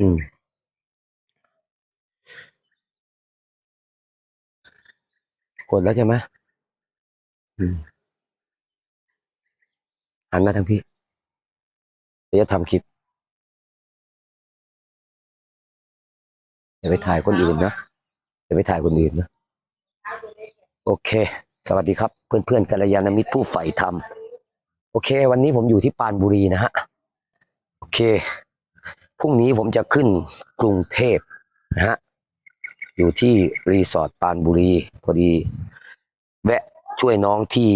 อืม กดแล้วใช่ไหมอืมหันมาทางพี่เดี๋ยวจะทำคลิปอย่าไปถ่ายคนอื่นนะอย่าไปถ่ายคนอื่นนะ โอเค สวัสดีครับ เพื่อนเพื่อนๆกัลยาณมิตรผู้ใฝ่ธรรม โอเค วันนี้ผมอยู่ที่ปานบุรีนะฮะ โอเค พรุ่งนี้ผมจะขึ้นกรุงเทพนะฮะอยู่ที่รีสอร์ทปานบุรีพอดี แวะช่วยน้องที่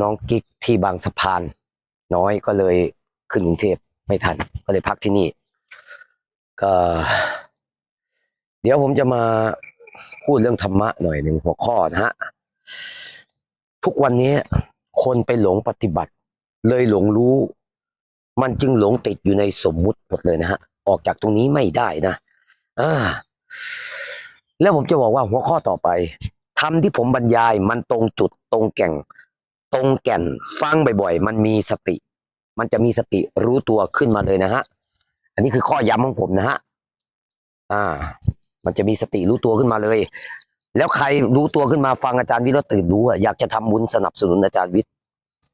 น้องกิ๊กที่บางสะพาน น้อยก็เลยขึ้นกรุงเทพไม่ทัน ก็เลยพักที่นี่ ก็ เดี๋ยวผมจะมาพูดเรื่องธรรมะหน่อยหนึ่งหัวข้อนะฮะ ทุกวันนี้คนไปหลงปฏิบัติ เลยหลงรู้ มันจึงหลงติดอยู่ในสมมุติหมดเลยนะฮะ ออกจากตรงนี้ไม่ได้นะอ่าแล้วผมจะบอกว่าหัวข้อต่อไปทำที่ผมบรรยายมันตรงจุดตรงแก่ง ตรงแก่นฟังบ่อยๆ มันมีสติ มันจะมีสติรู้ตัวขึ้นมาเลยนะฮะ อันนี้คือข้อย้ำของผมนะฮะ อ่า มันจะมีสติรู้ตัวขึ้นมาเลย แล้วใครรู้ตัวขึ้นมาฟังอาจารย์วิทย์แล้วตื่นรู้อะอยากจะทำบุญสนับสนุนอาจารย์วิทย์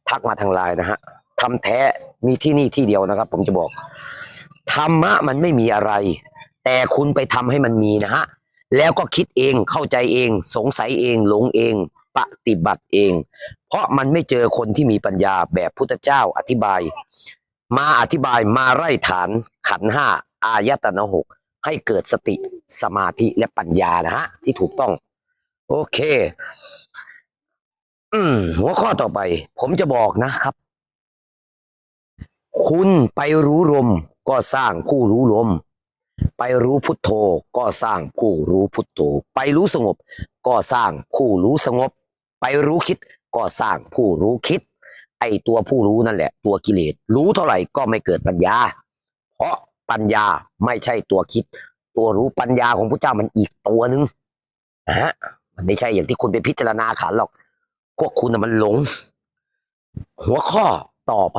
ทักมาทางไลน์นะฮะ ทำแท้มีที่นี่ที่เดียวนะครับ ผมจะบอกธรรมะมันไม่มีอะไร แต่คุณไปทำให้มันมีนะฮะแล้วก็คิดเองเข้าใจเอง สงสัยเอง หลงเอง ปฏิบัติเอง เพราะมันไม่เจอคนที่มีปัญญาแบบพุทธเจ้าอธิบาย มาอธิบายมาไล่ฐานขันห้าอายตนะหกให้เกิดสติสมาธิและปัญญานะฮะที่ถูกต้อง โอเค อืมหัวข้อต่อไป ผมจะบอกนะครับ คุณไปรู้ลมก็สร้างผู้รู้ลม ไปรู้พุทโธก็สร้างผู้รู้พุทโธ ไปรู้สงบ ก็สร้างผู้รู้สงบ ไปรู้คิดก็สร้างผู้รู้คิด ไอตัวผู้รู้นั่นแหละ ตัวกิเลสรู้เท่าไหร่ก็ไม่เกิดปัญญา เพราะปัญญาไม่ใช่ตัวคิด ตัวรู้ปัญญาของพระเจ้ามันอีกตัวหนึ่งนะฮะมันไม่ใช่อย่างที่คุณไปพิจารณาขันหรอกพวกคุณน่ะมันหลง หัวข้อต่อไป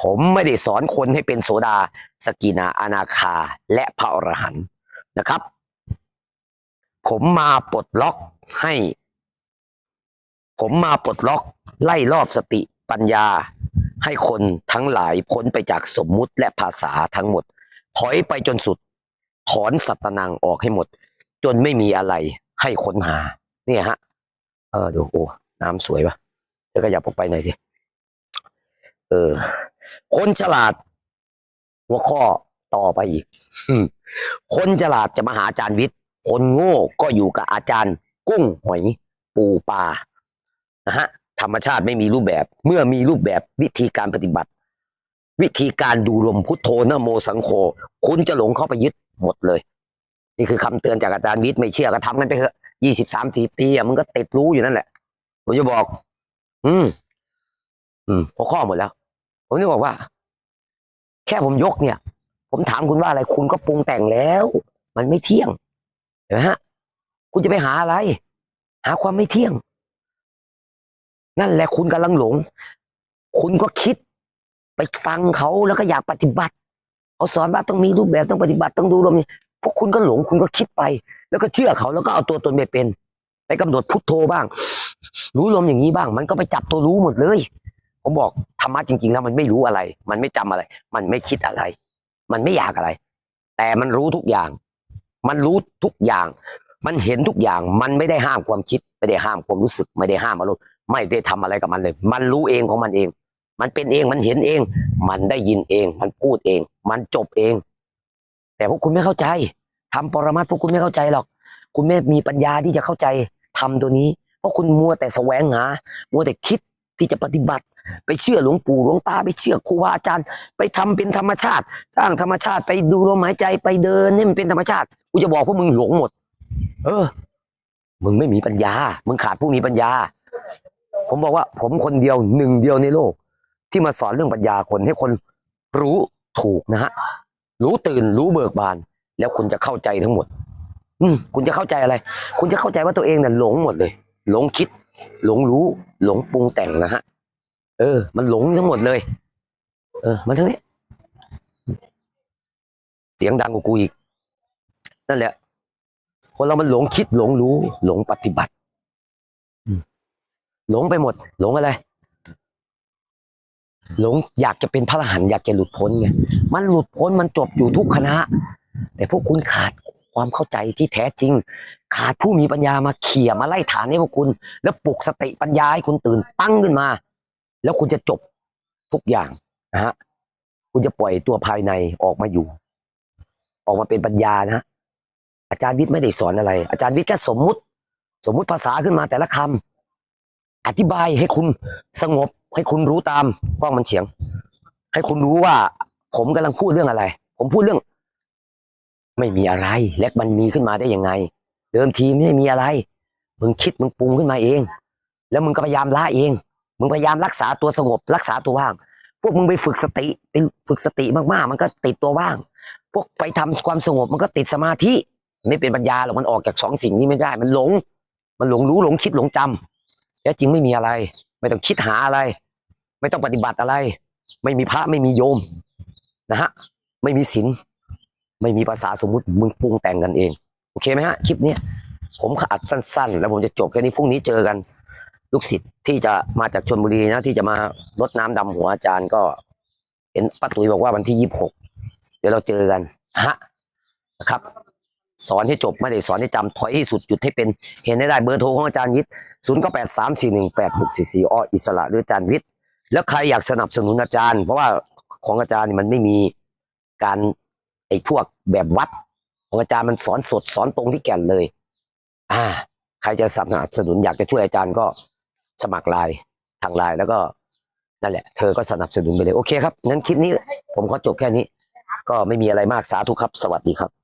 ผมไม่ได้สอนคนให้เป็นโสดา สกินาอนาคา และพระอรหันต์นะครับ ผมมาปลดล็อกให้ ผมมาปลดล็อกไล่รอบสติปัญญา ให้คนทั้งหลายพ้นไปจากสมมุติและภาษาทั้งหมด ถอยไปจนสุด ถอนสัตนังออกให้หมด จนไม่มีอะไรให้ค้นหา เนี่ยฮะ เออดูโอ้น้ำสวยปะเดี๋ยวก็อยากออกไปหน่อยสิ เออ คนฉลาด หัวข้อต่อไปอีก คนฉลาดจะมาหาอาจารย์วิทย์ คนโง่ก็อยู่กับอาจารย์ กุ้งหอยปูปลานะฮะธรรมชาติไม่มีรูปแบบ เมื่อมีรูปแบบวิธีการปฏิบัติ วิธีการดูลมพุทโธนะโมสังโฆคุณจะหลงเข้าไปยึดหมดเลย นี่คือคำเตือนจากอาจารย์วิทย์ไม่เชื่อก็ทำกันไปเถอะยี่สิบสามสี่ปีอะมันก็ติดรู้อยู่นั่นแหละผมจะบอก อืม อืมหัวข้อหมดแล้ว ผมจะบอกว่า แค่ผมยกเนี่ย ผมถามคุณว่าอะไรคุณก็ปรุงแต่งแล้ว มันไม่เที่ยงเห็นไหมฮะ คุณจะไปหาอะไร หาความไม่เที่ยง นั่นแหละคุณกำลังหลง คุณก็คิด ไปฟังเขาแล้วก็อยากปฏิบัติเขาสอนว่าต้องมีรูปแบบต้องปฏิบัติต้องดูลมนี่พวกคุณก็หลงคุณก็คิดไป แล้วก็เชื่อเขาแล้วก็เอาตัวตนไปเป็น ไปกำหนดพุทโธบ้าง รู้ลมอย่างนี้บ้าง มันก็ไปจับตัวรู้หมดเลย ผมบอก ธรรมะจริง ๆ แล้วมันไม่รู้อะไร มันไม่จำอะไร มันไม่คิดอะไร มันไม่อยากอะไร แต่มันรู้ทุกอย่าง มันรู้ทุกอย่าง มันเห็นทุกอย่าง มันไม่ได้ห้ามความคิด ไม่ได้ห้ามความรู้สึก ไม่ได้ห้ามอารมณ์ไม่ได้ทำอะไรกับมันเลย มันรู้เองของมันเอง มันเป็นเอง มันเห็นเอง มันได้ยินเอง มันพูดเอง มันจบเอง แต่พวกคุณไม่เข้าใจทำปรมัตถ์พวกคุณไม่เข้าใจหรอก คุณไม่มีปัญญาที่จะเข้าใจทำตัวนี้ เพราะคุณมัวแต่แสวงหา มัวแต่คิดที่จะปฏิบัติ ไปเชื่อหลวงปู่หลวงตาไปเชื่อครูบาอาจารย์ ไปทำเป็นธรรมชาติ สร้างธรรมชาติไปดูลมหายใจไปเดินให้มันเป็นธรรมชาติกูจะบอกพวกมึงหลงหมด เออ มึงไม่มีปัญญา มึงขาดผู้มีปัญญา ผมบอกว่า ผมคนเดียวหนึ่งเดียวในโลก ที่มาสอนเรื่องปัญญาคนให้คนรู้ถูกนะฮะรู้ตื่นรู้เบิกบาน แล้วคุณจะเข้าใจทั้งหมด อืมคุณจะเข้าใจอะไร คุณจะเข้าใจว่าตัวเองเนี่ยหลงหมดเลย หลงคิด หลงรู้ หลงปรุงแต่งนะฮะ เออ มันหลงทั้งหมดเลย เออ มันทั้งนี้ เสียงดังกว่ากูอีก นั่นแหละ คนเรามันหลงคิดหลงรู้ หลงปฏิบัติ หลงไปหมด หลงอะไร หลงอยากจะเป็นพระอรหันต์อยากจะหลุดพ้นไง มันหลุดพ้นมันจบอยู่ทุกคณะ แต่พวกคุณขาดความเข้าใจที่แท้จริง ขาดผู้มีปัญญามาเขี่ยมาไล่ฐานให้พวกคุณ แล้วปลุกสติปัญญาให้คุณตื่นตั้งขึ้นมา แล้วคุณจะจบทุกอย่างนะฮะคุณจะปล่อยตัวภายในออกมาอยู่ ออกมาเป็นปัญญานะฮะอาจารย์วิทย์ไม่ได้สอนอะไร อาจารย์วิทย์แค่สมมุติ สมมุติภาษาขึ้นมาแต่ละคำอธิบายให้คุณสงบ ให้คุณรู้ตามกล้องมันเฉียง ให้คุณรู้ว่า ผมกำลังพูดเรื่องอะไร ผมพูดเรื่อง ไม่มีอะไร และมันมีขึ้นมาได้ยังไง เดิมทีไม่มีอะไร มึงคิดมึงปรุงขึ้นมาเอง แล้วมึงก็พยายามละเอง มึงพยายามรักษาตัวสงบ รักษาตัวว่าง พวกมึงไปฝึกสติไปฝึกสติมากๆ มันก็ติดตัวว่าง พวกไปทำความสงบมันก็ติดสมาธิไม่เป็นปัญญาหรอกมันออกจากสองสิ่งนี้ไม่ได้ มันหลง มันหลงรู้หลงคิดหลงจำและจริงไม่มีอะไร ไม่ต้องคิดหาอะไร ไม่ต้องปฏิบัติอะไร ไม่มีพระไม่มีโยมนะฮะไม่มีศีลไม่มีภาษาสมมุติมึงปรุงแต่งกันเอง โอเคไหมฮะคลิปเนี้ยผมอัดสั้น ๆ แล้วผมจะจบแค่นี้พรุ่งนี้เจอกัน ลูกศิษย์ที่จะมาจากชนบุรีนะ ที่จะมารดน้ำดำหัวอาจารย์ก็ เห็นป้าตุ๋ยบอกว่าวันที่ยี่สิบหกเดี๋ยวเราเจอกันฮะนะครับ สอนให้จบไม่ได้สอนให้จำถอยให้สุดหยุดให้เป็นเห็นได้ได้เบอร์โทรของอาจารย์ยิทศูนย์ก็แปดสามสี่หนึ่งแปดหกสี่สี่ออิสระหรืออาจารย์วิทย์แล้วใครอยากสนับสนุนอาจารย์ เพราะว่าของอาจารย์มันไม่มีการไอ้พวกแบบวัด ของอาจารย์มันสอนสดสอนตรงที่แก่นเลย อ่า ใครจะสนับสนุนอยากจะช่วยอาจารย์ก็ สมัครไลน์ทางไลน์แล้วก็นั่นแหละ เธอก็สนับสนุนไปเลย โอเคครับงั้นคลิปนี้ ผมขอจบแค่นี้ ก็ไม่มีอะไรมากสาธุครับ สวัสดีครับ